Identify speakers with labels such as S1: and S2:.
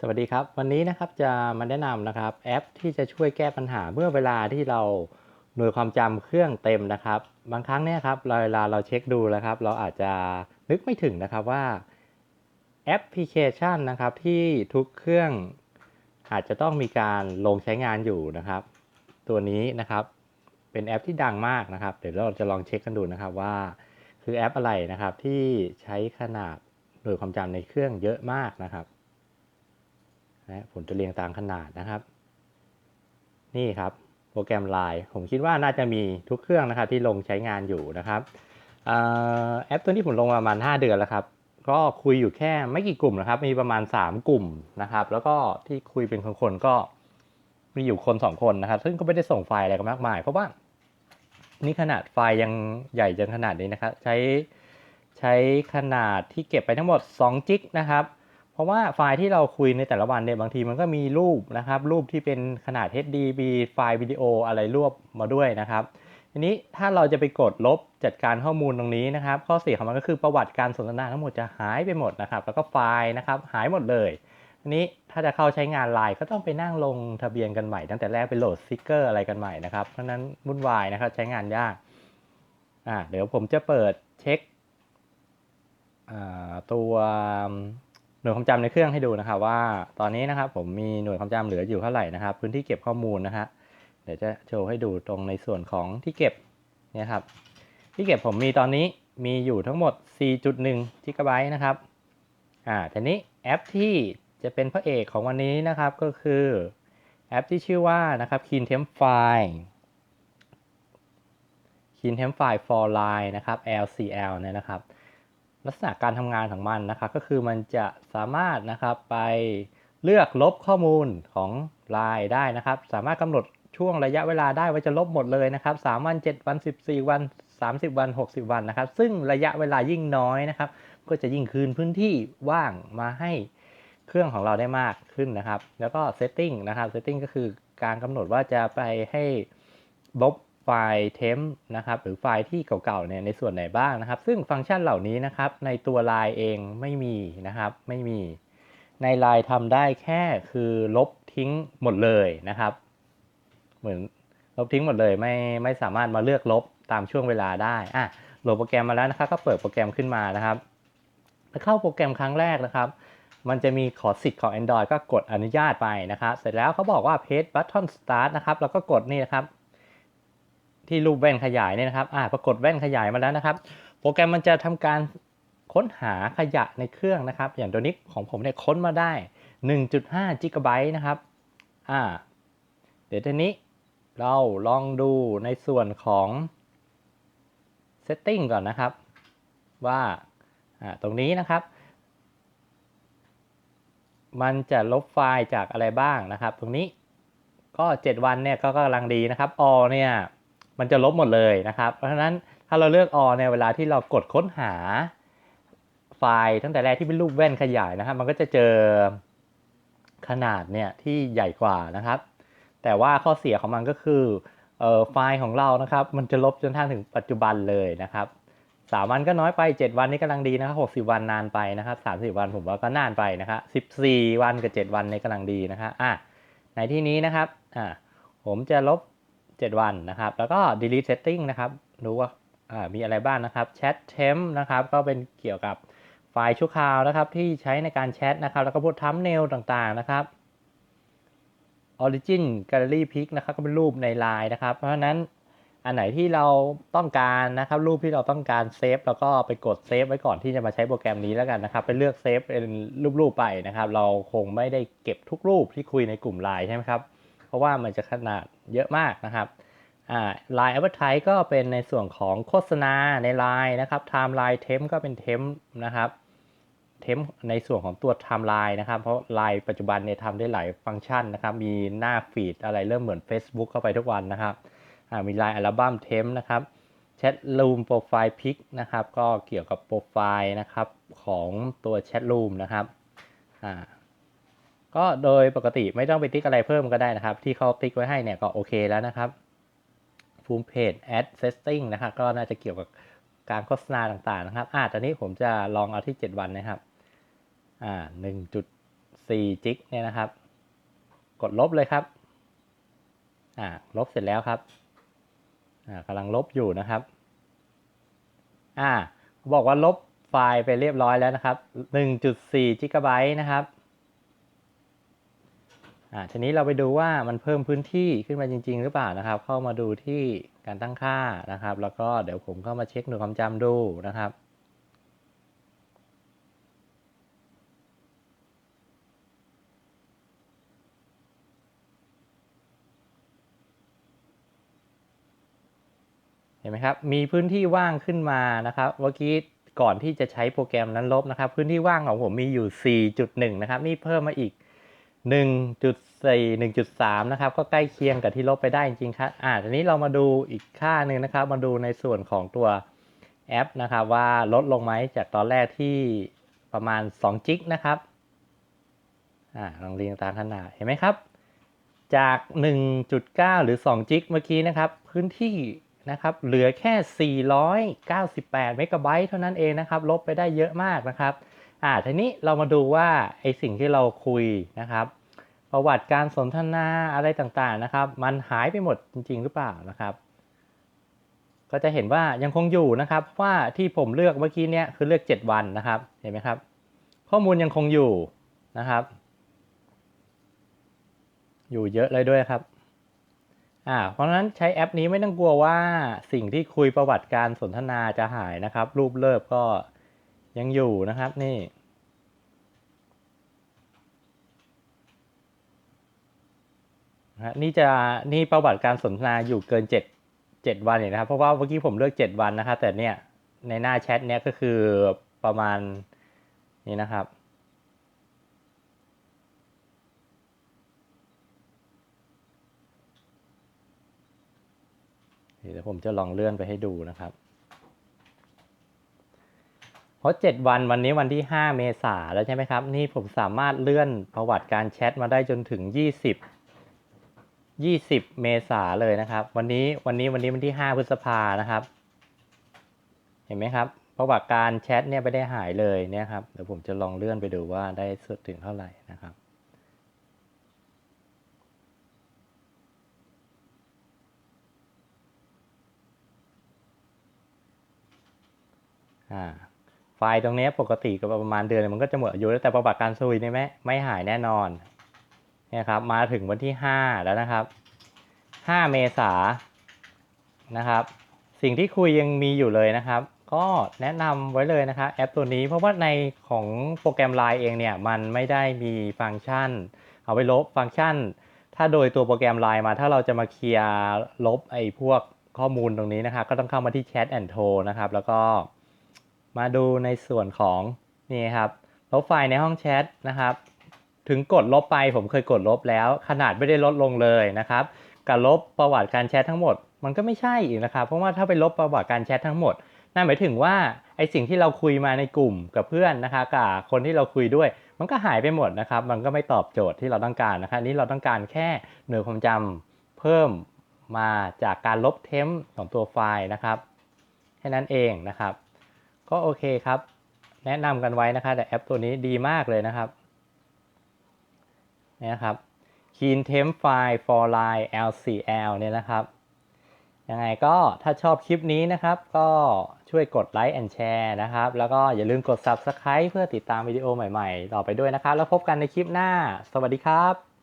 S1: สวัสดีครับ วันนี้นะครับจะมาแนะนำนะครับแอปที่จะช่วยแก้ปัญหาเมื่อเวลาที่เราหน่วยความจำเครื่องเต็มนะครับ บางครั้งเนี่ยครับเราเวลาเราเช็คดูแล้วครับ เราอาจจะนึกไม่ถึงนะครับว่าแอปพลิเคชันนะครับที่ทุกเครื่องอาจจะต้องมีการลงใช้งานอยู่นะครับ ตัวนี้นะครับเป็นแอปที่ดังมากนะครับ เดี๋ยวเราจะลองเช็คกันดูนะครับว่า คือแอปอะไรนะครับที่ใช้ขนาดหน่วยความจำในเครื่องเยอะมากนะครับ นะผมจะเรียงตามขนาดนะครับ นี่ครับโปรแกรม Line ผมคิดว่าน่าจะมีทุกเครื่องนะครับที่ลงใช้งานอยู่นะครับออแอปตัวนี้ผมลงมาประมาณ 5 เดือนแล้วครับ ก็คุยอยู่แค่ไม่กี่กลุ่มนะครับ มีประมาณ 3 กลุ่มนะครับ แล้วก็ที่คุยเป็นคนๆก็มีอยู่คน 2 คนนะครับ ซึ่งก็ไม่ได้ส่งไฟล์อะไรกันมากมาย เพราะว่านี่ขนาดไฟล์ยังใหญ่จนขนาดนี้นะครับ ใช้ใช้ขนาดที่เก็บไปทั้งหมด2จิกนะครับ เพราะว่าไฟล์ที่เราคุยในแต่ละวันเนี่ยบางทีมันก็มีรูปนะครับ รูปที่เป็นขนาด HD มีไฟล์วิดีโออะไรรวบมาด้วยนะครับ ทีนี้ถ้าเราจะไปกดลบจัดการข้อมูลตรงนี้นะครับ ข้อเสียของมันก็คือประวัติการสนทนาทั้งหมดจะหายไปหมดนะครับ แล้วก็ไฟล์นะครับหายหมดเลยทีนี้ถ้าจะเข้าใช้งานไลน์ก็ต้องไปนั่งลงทะเบียนกันใหม่ตั้งแต่แรกไปโหลดสติกเกอร์อะไรกันใหม่นะครับเพราะฉะนั้นวุ่นวายนะครับใช้งานยากอ่าเดี๋ยวผมจะเปิดเช็คอ่าตัว หน่วยความจำในเครื่องให้ดูนะครับว่าตอนนี้นะครับผมมีหน่วยความจำเหลืออยู่เท่าไหร่นะครับ พื้นที่เก็บข้อมูลนะฮะเดี๋ยวจะโชว์ให้ดูตรงในส่วนของที่เก็บเนี่ยครับที่เก็บผมมีตอนนี้มีอยู่ทั้งหมด 4.1 g b นะครับอ่าทีนี้แอปที่จะเป็นพระเอกของวันนี้นะครับก็คือแอปที่ชื่อว่านะครับ Keen Temp File Keen Temp File for Line นะครับ LCL เนี่ยนะครับ ลักษณะการทำงานของมันนะครับก็คือมันจะสามารถนะครับไปเลือกลบข้อมูลของ Line ได้นะครับ สามารถกำหนดช่วงระยะเวลาได้ว่าจะลบหมดเลยนะครับ3วัน 7 วัน 14 วัน 30 วัน 60 วันนะครับ ซึ่งระยะเวลายิ่งน้อยนะครับ ก็จะยิ่งคืนพื้นที่ว่างมาให้เครื่องของเราได้มากขึ้นนะครับ แล้วก็ setting นะครับ setting ก็คือการกำหนดว่าจะไปให้ลบ ไฟล์เทมนะครับหรือไฟล์ที่เก่าๆเนี่ยในส่วนไหนบ้างนะครับ ซึ่งฟังก์ชันเหล่านี้นะครับในตัว Line เองไม่มีนะครับไม่มี ใน Line ทำได้แค่คือลบทิ้งหมดเลยนะครับ เหมือนลบทิ้งหมดเลยไม่ไม่สามารถมาเลือกลบตามช่วงเวลาได้อะโหลดโปรแกรมมาแล้วนะครับก็เปิดโปรแกรมขึ้นมานะครับเข้าโปรแกรมครั้งแรกนะครับ มันจะมีขอสิทธิ์ของ Android ก็กดอนุญาตไปนะครับ เสร็จแล้วเขาบอกว่า Paste Button Start นะครับ แล้วก็กดนี่นะครับ ที่รูปแว่นขยายเนี่ยนะครับอ่าปรากฏแว่นขยายมาแล้วนะครับ โปรแกรมมันจะทำการค้นหาขยะในเครื่องนะครับ อย่างตัวนี้ของผมเนี่ยค้นมาได้ 1.5 g b นะครับอ่าเดี๋ยวทีนี้เราลองดูในส่วนของ Setting ก่อนนะครับ ว่าตรงนี้นะครับ มันจะลบไฟล์จากอะไรบ้างนะครับ ตรงนี้ก็ 7 วันเนี่ยก็กำลังดีนะครับ all เนี่ย มันจะลบหมดเลยนะครับ เพราะฉะนั้นถ้าเราเลือก all ในเวลาที่เรากดค้นหาไฟล์ตั้งแต่แรกที่เป็นรูปแว่นขยายนะครับ มันก็จะเจอขนาดเนี่ยที่ใหญ่กว่านะครับ แต่ว่าข้อเสียของมันก็คือไฟล์ของเรานะครับ มันจะลบจนทั้งถึงปัจจุบันเลยนะครับสามวันก็น้อยไป 7 วันนี้กำลังดีนะครับ60วันนานไปนะครับ30วันผมว่าก็นานไปนะครับ14วันกับ7วันนี้กำลังดีนะครับอะในที่นี้นะครับอะผมจะลบ 7 วันนะครับ แล้วก็ delete setting นะครับดูว่ามีอะไรบ้างนะครับ chat temp นะครับ ก็เป็นเกี่ยวกับไฟล์ชั่วคราวนะครับ ที่ใช้ในการแชทนะครับ แล้วก็พวก thumbnail ต่างๆนะครับ Origin Gallery Pic นะครับ ก็เป็นรูปใน Line นะครับ เพราะฉะนั้นอันไหนที่เราต้องการนะครับ รูปที่เราต้องการเซฟแล้วก็ไปกดเซฟไว้ก่อนที่จะมาใช้โปรแกรมนี้แล้วกันนะครับ ไปเลือกเซฟเป็นรูปๆไปนะครับ เราคงไม่ได้เก็บทุกรูปที่คุยในกลุ่ม Line ใช่ไหมครับ เพราะว่ามันจะขนาด เยอะมากนะครับอ่า Line Advertise ก็เป็นในส่วนของโฆษณาใน Line นะครับ Timeline Temp ก็เป็นเทมนะครับเทมในส่วนของตัว Timeline นะครับ เพราะ Line ปัจจุบันเนี่ยทำได้หลายฟังก์ชันนะครับ มีหน้าฟีดอะไรเริ่มเหมือน Facebook เข้าไปทุกวันนะครับมี Line อัลบั้มเทมนะครับ Chat Room Profile Pic นะครับ ก็เกี่ยวกับโปรไฟล์นะครับของตัว Chat Room นะครับ ก็โดยปกติไม่ต้องไปติ๊กอะไรเพิ่มก็ได้นะครับ ที่เขาติ๊กไว้ให้เนี่ยก็โอเคแล้วนะครับ Full Page Ad Setting นะครับก็น่าจะเกี่ยวกับการโฆษณาต่างๆนะครับอ่าตอนนี้ผมจะลองเอาที่ 7 วันนะครับอ่า1.4จิกเนี่ยนะครับ กดลบเลยครับอ่าลบเสร็จแล้วครับอ่ากำลังลบอยู่นะครับอ่าบอกว่าลบไฟล์ไปเรียบร้อยแล้วนะครับ 1.4จิกะไบต์นะครับ อ่าทีนี้เราไปดูว่ามันเพิ่มพื้นที่ขึ้นมาจริง ๆ หรือเปล่านะครับ เข้ามาดูที่การตั้งค่านะครับ แล้วก็เดี๋ยวผมเข้ามาเช็คหน่วยความจำดูนะครับเห็นไหมครับ มีพื้นที่ว่างขึ้นมานะครับ เมื่อกี้ก่อนที่จะใช้โปรแกรมนั้นลบนะครับ พื้นที่ว่างของผมมีอยู่ 4.1 นะครับ นี่เพิ่มมาอีก 1.4 1.3 นะครับ ก็ใกล้เคียงกับที่ลบไปได้จริงครับอ่าทีนี้เรามาดูอีกค่าหนึ่งนะครับ มาดูในส่วนของตัวแอปนะครับว่าลดลงไหมจากตอนแรกที่ประมาณ2จิกนะครับอ่าลองเรียงตามขนาดเห็นไหมครับ จาก 1.9 หรือ 2 จิกเมื่อกี้นะครับ พื้นที่นะครับเหลือแค่ 498 เมกะไบต์เท่านั้นเองนะครับ ลบไปได้เยอะมากนะครับ อ่าทีนี้เรามาดูว่าไอสิ่งที่เราคุยนะครับ ประวัติการสนทนาอะไรต่างๆนะครับ มันหายไปหมดจริง ๆ หรือเปล่านะครับ ก็จะเห็นว่ายังคงอยู่นะครับว่าที่ผมเลือกเมื่อกี้เนี่ยคือเลือก 7 วันนะครับเห็นไหมครับ ข้อมูลยังคงอยู่นะครับ อยู่เยอะเลยด้วยครับอ่าเพราะฉะนั้นใช้แอปนี้ไม่ต้องกลัวว่าสิ่งที่คุยประวัติการสนทนาจะหายนะครับ รูปเลิฟก็ ยังอยู่นะครับนี่นะฮะนี่จะนี่ประวัติการสนทนาอยู่เกิน 7 7 วันเนี่ยนะครับ เพราะว่าเมื่อกี้ผมเลือก 7 วันนะครับแต่เนี่ยในหน้าแชทเนี่ยก็คือประมาณนี้นะครับเดี๋ยวผมจะลองเลื่อนไปให้ดูนะครับ ราะ7วันวันนี้วันที่ 5 เมษาแล้วใช่ไหมครับ นี่ผมสามารถเลื่อนประวัติการแชทมาได้จนถึง 20 20 เมษาเลยนะครับ วันนี้วันนี้วันนี้วันที่ 5 พฤษภานะครับ เห็นไหมครับ ประวัติการแชทเนี่ยไม่ได้หายเลยเนี่ยครับเดี๋ยวผมจะลองเลื่อนไปดูว่าได้สุดถึงเท่าไหร่นะครับอ่า ไฟล์ตรงนี้ปกติก็ประมาณเดือน มันก็จะหมดอายุแล้วแต่ประวัติการซุยนี่ไม่ไม่หายแน่นอนเนี่ยครับมาถึงวันที่ 5 แล้วนะครับ 5 เมษานะครับ สิ่งที่คุยยังมีอยู่เลยนะครับ ก็แนะนำไว้เลยนะครับแอปตัวนี้เพราะว่าในของโปรแกรม Line เองเนี่ยมันไม่ได้มีฟังก์ชัน เอาไว้ลบฟังก์ชัน ถ้าโดยตัวโปรแกรม Line มา ถ้าเราจะมาเคลียร์ลบไอ้พวกข้อมูลตรงนี้นะครับ ก็ต้องเข้ามาที่ Chat and Toll นะครับ แล้วก็ มาดูในส่วนของนี่ครับลบไฟล์ในห้องแชทนะครับ ถึงกดลบไปผมเคยกดลบแล้ว ขนาดไม่ได้ลดลงเลยนะครับการลบประวัติการแชททั้งหมด มันก็ไม่ใช่อีกนะครับ เพราะว่าถ้าไปลบประวัติการแชททั้งหมดนั่นหมายถึงว่าไอสิ่งที่เราคุยมาในกลุ่มกับเพื่อนนะคะกับคนที่เราคุยด้วย มันก็หายไปหมดนะครับ มันก็ไม่ตอบโจทย์ที่เราต้องการนะครับนี่เราต้องการแค่หน่วยความจำเพิ่มมาจากการลบเทมของตัวไฟล์นะครับแค่นั้นเองนะครับ ก็โอเคครับ แนะนำกันไว้นะคะแต่แอปตัวนี้ดีมากเลยนะครับนี่นะครับ Keen Temp File for Line LCL เนี่ยนะครับยังไงก็ถ้าชอบคลิปนี้นะครับ ก็ช่วยกดไลค์ and แชร์นะครับ แล้วก็อย่าลืมกด Subscribe เพื่อติดตามวิดีโอใหม่ๆ ต่อไปด้วยนะครับ แล้วพบกันในคลิปหน้า สวัสดีครับ